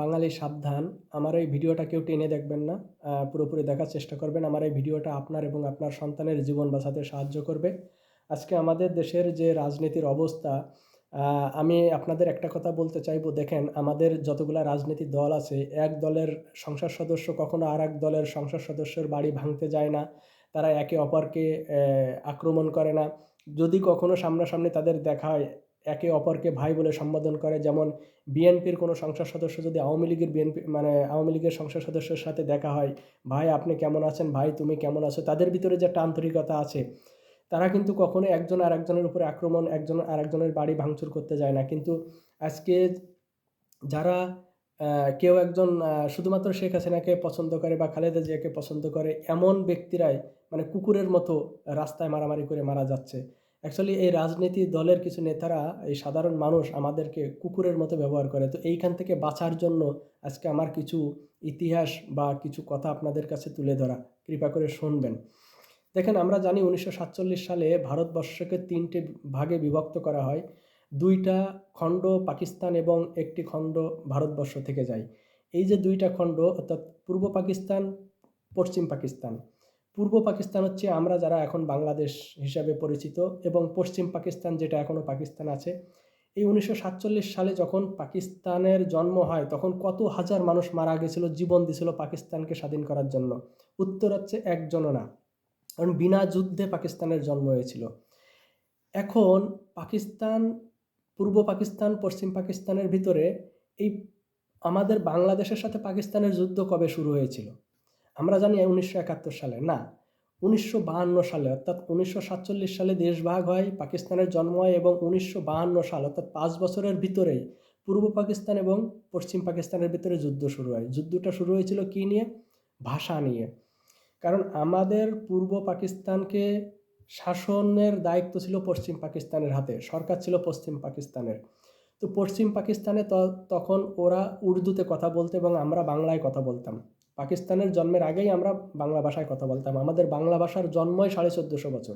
বাঙালি সাবধান। আমার এই ভিডিওটা কেউ টেনে দেখবেন না। পুরোপুরি দেখার চেষ্টা করবেন। আমার এই ভিডিওটা আপনার এবং আপনার সন্তানের জীবন বাঁচাতে সাহায্য করবে। আজকে আমাদের দেশের যে রাজনীতির অবস্থা আমি আপনাদের একটা কথা বলতে চাইব। দেখেন, আমাদের যতগুলা রাজনীতি দল আছে, এক দলের সংসদ সদস্য কখনো আর এক দলের সংসদ সদস্যের বাড়ি ভাঙতে যায় না। তারা একে অপরকে আক্রমণ করে না। যদি কখনো সামনাসামনি তাদের দেখা হয় একে অপরকে ভাই বলে সম্বোধন করে। যেমন বিএনপির কোনো সংসদ সদস্য যদি আওয়ামী লীগের বিএনপি মানে আওয়ামী লীগের সংসদ সদস্যের সাথে দেখা হয়, ভাই, আপনি কেমন আছেন? ভাই, তুমি কেমন আছো? তাদের ভিতরে যে একটা আন্তরিকতা আছে, তারা কিন্তু কখনো একজন আর একজনের উপরে আক্রমণ, একজন আর একজনের বাড়ি ভাঙচুর করতে যায় না। কিন্তু আজকে যারা কেউ একজন শুধুমাত্র শেখ হাসিনাকে পছন্দ করে বা খালেদা জিয়াকে পছন্দ করে, এমন ব্যক্তিরাই মানে কুকুরের মতো রাস্তায় মারামারি করে মারা যাচ্ছে। অ্যাকচুয়ালি এই রাজনীতি দলের কিছু নেতারা, এই সাধারণ মানুষ আমাদেরকে কুকুরের মতো ব্যবহার করে। তো এইখান থেকে বাঁচার জন্য আজকে আমার কিছু ইতিহাস বা কিছু কথা আপনাদের কাছে তুলে ধরা। কৃপা করে শুনবেন। দেখেন, আমরা জানি উনিশশো সাতচল্লিশ সালে ভারতবর্ষকে তিনটে ভাগে বিভক্ত করা হয়। দুইটা খণ্ড পাকিস্তান এবং একটি খণ্ড ভারতবর্ষ থেকে যায়। এই যে দুইটা খণ্ড, অর্থাৎ পূর্ব পাকিস্তান, পশ্চিম পাকিস্তান। পূর্ব পাকিস্তান হচ্ছে আমরা যারা এখন বাংলাদেশ হিসাবে পরিচিত এবং পশ্চিম পাকিস্তান যেটা এখনও পাকিস্তান আছে। এই উনিশশো সাতচল্লিশ সালে যখন পাকিস্তানের জন্ম হয়, তখন কত হাজার মানুষ মারা গেছিল, জীবন দিছিল পাকিস্তানকে স্বাধীন করার জন্য। উত্তর হচ্ছে একজনও না। কারণ বিনা যুদ্ধে পাকিস্তানের জন্ম হয়েছিল। এখন পাকিস্তান, পূর্ব পাকিস্তান, পশ্চিম পাকিস্তানের ভিতরে এই আমাদের বাংলাদেশের সাথে পাকিস্তানের যুদ্ধ কবে শুরু হয়েছিল? আমরা জানি উনিশশো একাত্তর সালে। না, উনিশশো বাহান্ন সালে, অর্থাৎ উনিশশো সাতচল্লিশ সালে দেশ ভাগ হয়, পাকিস্তানের জন্ম হয় এবং উনিশশো বাহান্ন সাল, অর্থাৎ পাঁচ বছরের ভিতরেই পূর্ব পাকিস্তান এবং পশ্চিম পাকিস্তানের ভিতরে যুদ্ধ শুরু হয়। যুদ্ধটা শুরু হয়েছিল কী নিয়ে? ভাষা নিয়ে। কারণ আমাদের পূর্ব পাকিস্তানকে শাসনের দায়িত্ব ছিল পশ্চিম পাকিস্তানের হাতে, সরকার ছিল পশ্চিম পাকিস্তানের। তো পশ্চিম পাকিস্তানে তখন ওরা উর্দুতে কথা বলতো এবং আমরা বাংলায় কথা বলতাম। পাকিস্তানের জন্মের আগেই আমরা বাংলা ভাষায় কথা বলতাম। আমাদের বাংলা ভাষার জন্মই সাড়ে চোদ্দোশো বছর।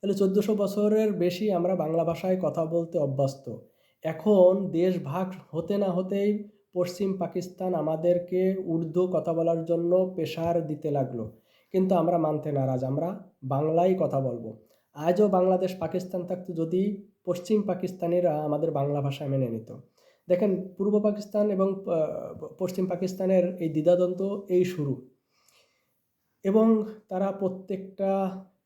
তাহলে চোদ্দোশো বছরের বেশি আমরা বাংলা ভাষায় কথা বলতে অভ্যস্ত। এখন দেশ ভাগ হতে না হতেই পশ্চিম পাকিস্তান আমাদেরকে উর্দু কথা বলার জন্য প্রেশার দিতে লাগল। কিন্তু আমরা মানতে নারাজ, আমরা বাংলায় কথা বলব। আজও বাংলাদেশ পাকিস্তান থাকতো যদি পশ্চিম পাকিস্তানিরা আমাদের বাংলা ভাষা মেনে নিত। দেখেন, পূর্ব পাকিস্তান এবং পশ্চিম পাকিস্তানের এই দ্বিধাদ্বন্দ্ব এই শুরু। এবং তারা প্রত্যেকটা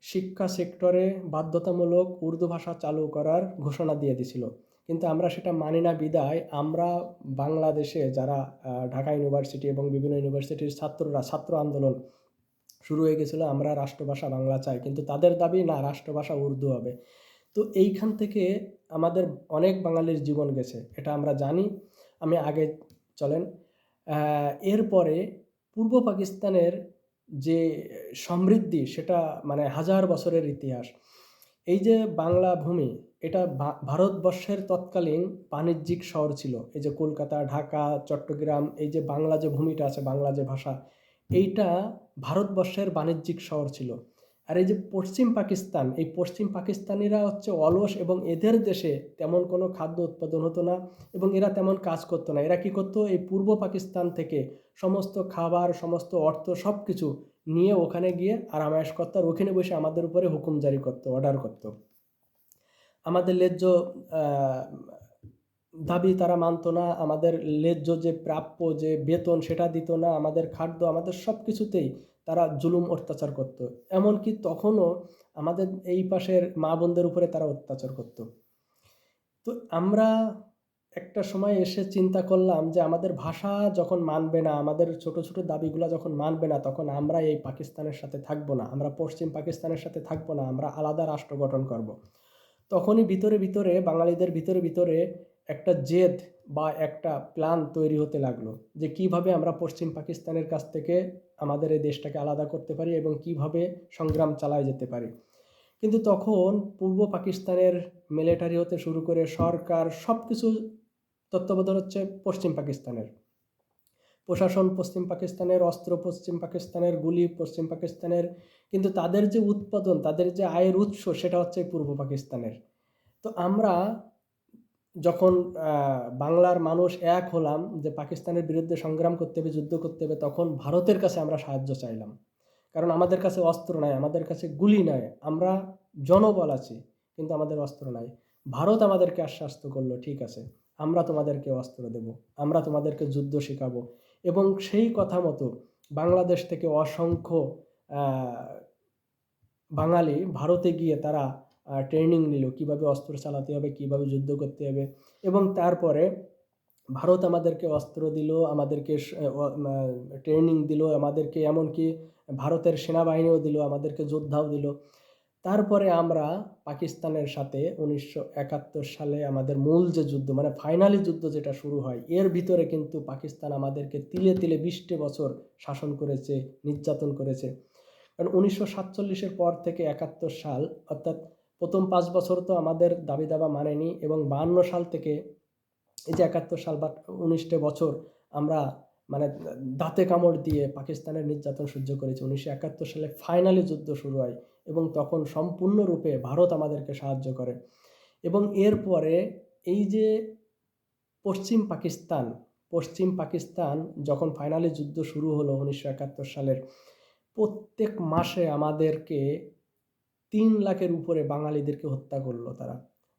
শিক্ষা সেক্টরে বাধ্যতামূলক উর্দু ভাষা চালু করার ঘোষণা দিয়ে দিছিল। কিন্তু আমরা সেটা মানি না বিদায়। আমরা বাংলাদেশে যারা ঢাকা ইউনিভার্সিটি এবং বিভিন্ন ইউনিভার্সিটির ছাত্ররা, ছাত্র আন্দোলন শুরু হয়ে গেছিল, আমরা রাষ্ট্রভাষা বাংলা চাই। কিন্তু তাদের দাবি, না, রাষ্ট্রভাষা উর্দু হবে। তো এইখান থেকে আমাদের অনেক বাঙালির জীবন গেছে, এটা আমরা জানি। আমি আগে চলেন এরপরে পূর্ব পাকিস্তানের যে সমৃদ্ধি, সেটা মানে হাজার বছরের ইতিহাস। এই যে বাংলা ভূমি, এটা ভারতবর্ষের তৎকালীন বাণিজ্যিক শহর ছিল। এই যে কলকাতা, ঢাকা, চট্টগ্রাম, এই যে বাংলা যে ভূমিটা আছে, বাংলা যে ভাষা, এইটা ভারতবর্ষের বাণিজ্যিক শহর ছিল। আর এই যে পশ্চিম পাকিস্তান এই পশ্চিম পাকিস্তানিরা হচ্ছে অলস এবং এদের দেশে তেমন কোনো খাদ্য উৎপাদন হতো না এবং এরা তেমন কাজ করতো না। এরা কি করতো? এই পূর্ব পাকিস্তান থেকে সমস্ত খাবার সমস্ত অর্থ সব কিছু নিয়ে ওখানে গিয়ে আরামায়েশ করতো আর ওখানে বসে আমাদের উপরে হুকুম জারি করতো অর্ডার করতো। আমাদের আহ, দাবি তারা মানতো না আমাদের ন্যায্য যে প্রাপ্য যে বেতন সেটা দিত না আমাদের খাদ্য আমাদের সব কিছুতেই তারা জুলুম অত্যাচার করত এমনকি তখনও আমাদের এই পাশের মা বোনদের উপরে তারা অত্যাচার করত তো আমরা একটা সময় এসে চিন্তা করলাম যে আমাদের ভাষা যখন মানবে না, আমাদের ছোট ছোট দাবিগুলো যখন মানবে না, তখন আমরা এই পাকিস্তানের সাথে থাকব না, আমরা পশ্চিম পাকিস্তানের সাথে থাকব না, আমরা আলাদা রাষ্ট্র গঠন করব। তখনই ভিতরে ভিতরে, বাঙালিদের ভিতরে ভিতরে একটা জেদ বা একটা প্ল্যান তৈরি হতে লাগল যে কীভাবে আমরা পশ্চিম পাকিস্তানের কাছ থেকে আমাদের এই দেশটাকে আলাদা করতে পারি এবং কীভাবে সংগ্রাম চালায় যেতে পারি। কিন্তু তখন পূর্ব পাকিস্তানের মিলিটারি হতে শুরু করে সরকার সব কিছু তত্ত্বাবধান হচ্ছে পশ্চিম পাকিস্তানের। প্রশাসন পশ্চিম পাকিস্তানের, অস্ত্র পশ্চিম পাকিস্তানের, গুলি পশ্চিম পাকিস্তানের, কিন্তু তাদের যে উৎপাদন, তাদের যে আয়ের উৎস সেটা হচ্ছে পূর্ব পাকিস্তানের। তো আমরা যখন বাংলার মানুষ এক হলাম যে পাকিস্তানের বিরুদ্ধে সংগ্রাম করতে হবে, যুদ্ধ করতে হবে, তখন ভারতের কাছে আমরা সাহায্য চাইলাম। কারণ আমাদের কাছে অস্ত্র নাই, আমাদের কাছে গুলি নাই, আমরা জনবল আছি, কিন্তু আমাদের অস্ত্র নাই। ভারত আমাদেরকে আশ্বস্ত করল, ঠিক আছে, আমরা তোমাদেরকে অস্ত্র দেব, আমরা তোমাদেরকে যুদ্ধ শেখাবো। এবং সেই কথা মতো বাংলাদেশ থেকে অসংখ্য বাঙালি ভারতে গিয়ে তারা ট্রেনিং নিল, কীভাবে অস্ত্র চালাতে হবে, কীভাবে যুদ্ধ করতে হবে। এবং তারপরে ভারত আমাদেরকে অস্ত্র দিল, আমাদেরকে ট্রেনিং দিল, আমাদেরকে এমনকি ভারতের সেনাবাহিনীও দিল, আমাদেরকে যোদ্ধাও দিল। তারপরে আমরা পাকিস্তানের সাথে উনিশশো একাত্তর সালে আমাদের মূল যে যুদ্ধ মানে ফাইনালি যুদ্ধ যেটা শুরু হয়, এর ভিতরে কিন্তু পাকিস্তান আমাদেরকে তিলে তিলে বিশটি বছর শাসন করেছে, নির্যাতন করেছে। কারণ উনিশশো সাতচল্লিশের পর থেকে একাত্তর সাল, অর্থাৎ প্রথম পাঁচ বছর তো আমাদের দাবি দাবা মানেনি এবং বাহান্ন সাল থেকে এই যে একাত্তর সাল বা উনিশটে বছর আমরা মানে দাঁতে কামড় দিয়ে পাকিস্তানের নির্যাতন সহ্য করেছি। উনিশশো একাত্তর সালে ফাইনালি যুদ্ধ শুরু হয় এবং তখন সম্পূর্ণরূপে ভারত আমাদেরকে সাহায্য করে। এবং এরপরে এই যে পশ্চিম পাকিস্তান পশ্চিম পাকিস্তান যখন ফাইনালি যুদ্ধ শুরু হলো উনিশশো একাত্তর সালের, প্রত্যেক মাসে আমাদেরকে তিন লাখের উপরে বাঙালিদেরকে হত্যা করল তারা।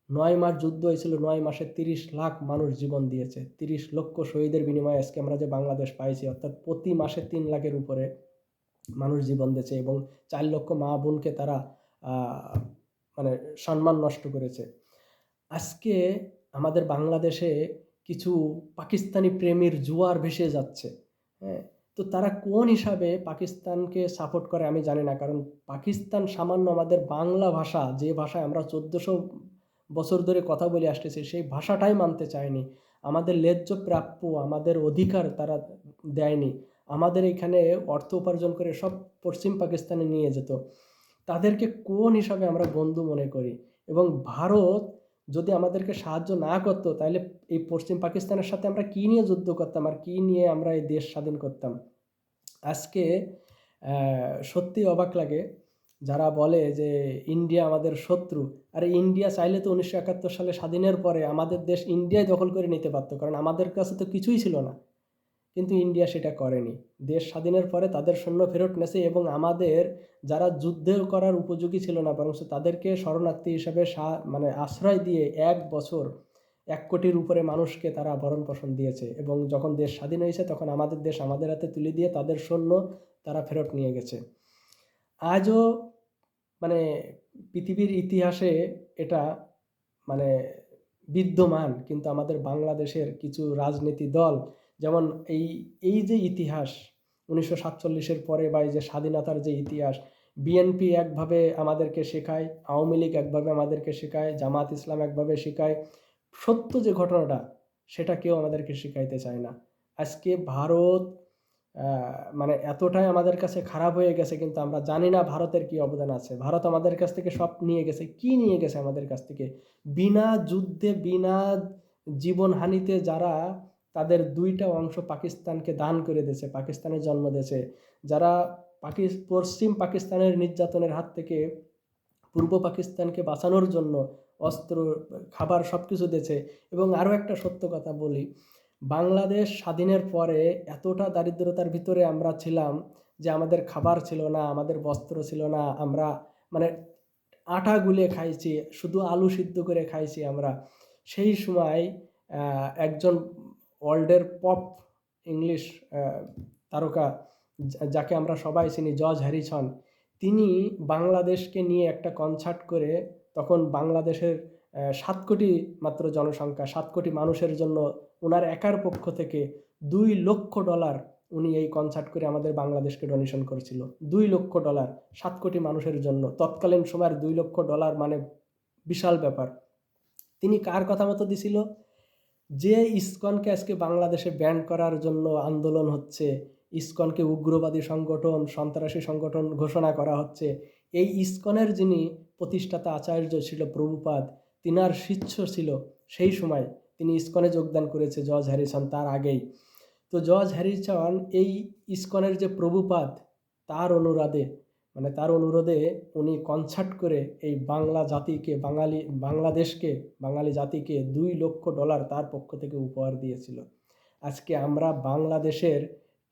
নয় মাস যুদ্ধ হয়েছিল, নয় মাসে তিরিশ লাখ মানুষ জীবন দিয়েছে। তিরিশ লক্ষ শহীদের বিনিময়ে আজকে আমরা যে বাংলাদেশ পাইছি, অর্থাৎ প্রতি মাসে তিন লাখের উপরে মানুষ জীবন দিয়েছে এবং চার লক্ষ মা বোনকে তারা মানে সম্মান নষ্ট করেছে। আজকে আমাদের বাংলাদেশে কিছু পাকিস্তানি প্রেমের জোয়ার ভেসে যাচ্ছে। হ্যাঁ তো তারা কোন হিসাবে পাকিস্তানকে সাপোর্ট করে আমি জানি না, কারণ পাকিস্তান সামান্য আমাদের বাংলা ভাষা, যে ভাষায় আমরা চোদ্দোশো বছর ধরে কথা বলে আসতেছি, সেই ভাষাটাই মানতে চায়নি। আমাদের ন্যায্য প্রাপ্য, আমাদের অধিকার তারা দেয়নি। আমাদের এখানে অর্থ উপার্জন করে সব পশ্চিম পাকিস্তানে নিয়ে যেত। তাদেরকে কোন হিসাবে আমরা বন্ধু মনে করি? এবং ভারত যদি আমাদেরকে সাহায্য না করতো, তাহলে এই পশ্চিম পাকিস্তানের সাথে আমরা কী নিয়ে যুদ্ধ করতাম আর কী নিয়ে আমরা এই দেশ স্বাধীন করতাম? আজকে সত্যি অবাক লাগে যারা বলে যে ইন্ডিয়া আমাদের শত্রু। আর ইন্ডিয়া চাইলে তো উনিশশো একাত্তর সালে স্বাধীনের পরে আমাদের দেশ ইন্ডিয়ায় দখল করে নিতে পারতো, কারণ আমাদের কাছে তো কিছুই ছিল না। কিন্তু ইন্ডিয়া সেটা করেনি। দেশ স্বাধীনের পরে তাদের সৈন্য ফেরত নেছে এবং আমাদের যারা যুদ্ধ করার উপযোগী ছিল না বরং তাদেরকে শরণার্থী হিসাবে মানে আশ্রয় দিয়ে এক বছর এক কোটির উপরে মানুষকে তারা ভরণ পোষণ দিয়েছে এবং যখন দেশ স্বাধীন হয়েছে তখন আমাদের দেশ আমাদের হাতে তুলে দিয়ে তাদের সৈন্য তারা ফেরত নিয়ে গেছে। আজও মানে পৃথিবীর ইতিহাসে এটা মানে বিদ্যমান, কিন্তু আমাদের বাংলাদেশের কিছু রাজনীতি দল যেমন এই এই যে ইতিহাস উনিশশো সাতচল্লিশের পরে বা এই যে স্বাধীনতার যে ইতিহাস বিএনপি একভাবে আমাদেরকে শেখায়, আওয়ামী লীগ একভাবে আমাদেরকে শেখায়, জামাত ইসলাম একভাবে শেখায়। সত্য যে ঘটনাটা, সেটা কেউ আমাদেরকে শেখাইতে চায় না। আজকে ভারত মানে এতটাই আমাদের কাছে খারাপ হয়ে গেছে, কিন্তু আমরা জানি না ভারতের কি অবদান আছে। ভারত আমাদের কাছ থেকে সব নিয়ে গেছে, কি নিয়ে গেছে আমাদের কাছ থেকে? বিনা যুদ্ধে, বিনা জীবনহানিতে যারা তাদের দুইটা অংশ পাকিস্তানকে দান করে দিয়েছে, পাকিস্তানের জন্ম দিয়েছে। যারা পাকি পশ্চিম পাকিস্তানের নির্যাতনের হাত থেকে পূর্ব পাকিস্তানকে বাঁচানোর জন্য অস্ত্র, খাবার সব কিছু দিয়েছে। এবং আরও একটা সত্য কথা বলি, বাংলাদেশ স্বাধীনের পরে এতটা দারিদ্রতার ভিতরে আমরা ছিলাম যে আমাদের খাবার ছিল না, আমাদের বস্ত্র ছিল না, আমরা মানে আটা গুলে খাইছি, শুধু আলু সিদ্ধ করে খাইছি আমরা। সেই সময় একজন ওয়ার্ল্ডের পপ ইংলিশ তারকা যাকে আমরা সবাই চিনি, জর্জ হ্যারিসন, তিনি বাংলাদেশকে নিয়ে একটা কনসার্ট করে তখন বাংলাদেশের সাত কোটি মাত্র জনসংখ্যা, সাত কোটি মানুষের জন্য ওনার একার পক্ষ থেকে দুই লক্ষ ডলার উনি এই কনসার্ট করে আমাদের বাংলাদেশকে ডোনেশন করেছিল। দুই লক্ষ ডলার, সাত কোটি মানুষের জন্য। তৎকালীন সময়ের দুই লক্ষ ডলার মানে বিশাল ব্যাপার। তিনি কার কথা মতো দিছিল? যে ইসকনকে আজকে বাংলাদেশে ব্যান করার জন্য আন্দোলন হচ্ছে, ইসকনকে উগ্রবাদী সংগঠন, সন্ত্রাসী সংগঠন ঘোষণা করা হচ্ছে, এই ইসকনের যিনি প্রতিষ্ঠাতা আচার্য ছিল প্রভুপাদ, তিনার শিষ্য ছিল সেই সময় তিনি ইসকনে যোগদান করেছে জর্জ হ্যারিসন তার আগেই। তো জর্জ হ্যারিসন এই ইসকনের যে প্রভুপাদ, তার অনুরাধে মানে তার অনুরোধে উনি কনসার্ট করে এই বাংলা জাতিকে, বাঙালি, বাংলাদেশকে, বাঙালি জাতিকে দুই লক্ষ ডলার তার পক্ষ থেকে উপহার দিয়েছিল। আজকে আমরা বাংলাদেশের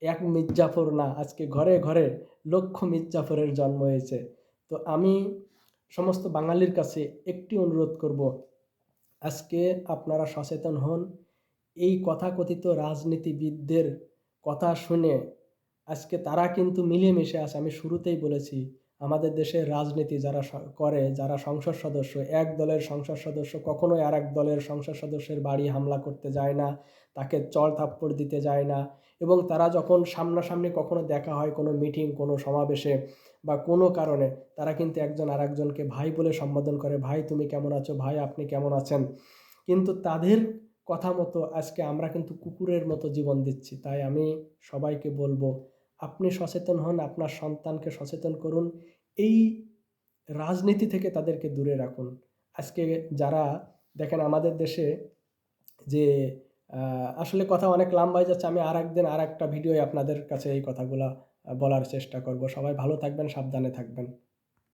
এক মির্জাফর না, আজকে ঘরে ঘরে লক্ষ মির্জাফরের জন্ম হয়েছে। তো আমি সমস্ত বাঙালির কাছে একটি অনুরোধ করব, আজকে আপনারা সচেতন হন। এই কথাকথিত রাজনীতিবিদদের কথা শুনে আজকে তারা কিন্তু মিলেমিশে আছে। আমি শুরুতেই বলেছি, আমাদের দেশের রাজনীতি যারা করে, যারা সংসদ সদস্য, এক দলের সংসদ সদস্য কখনোই আর এক দলের সংসদ সদস্যের বাড়ি হামলা করতে যায় না, তাকে চল থাপ্পড় দিতে যায় না এবং তারা যখন সামনাসামনি কখনো দেখা হয় কোনো মিটিং, কোনো সমাবেশে বা কোনো কারণে, তারা কিন্তু একজন আরেকজনকে ভাই বলে সম্বোধন করে, ভাই, তুমি কেমন আছো? ভাই, আপনি কেমন আছেন? কিন্তু তাদের কথা মতো আজকে আমরা কিন্তু কুকুরের মতো জীবন দিচ্ছি। তাই আমি সবাইকে বলব আপনি সচেতন হন, আপনার সন্তানকে সচেতন করুন। এই রাজনীতি থেকে তাদেরকে দূরে রাখুন। আজকে যারা দেখেন আমাদের দেশে যে আসলে কথা অনেক লম্বা হয়ে যাচ্ছে, আমি আর একদিন আর একটা ভিডিওয় আপনাদের কাছে এই কথাগুলো বলার চেষ্টা করব। সবাই ভালো থাকবেন, সাবধানে থাকবেন।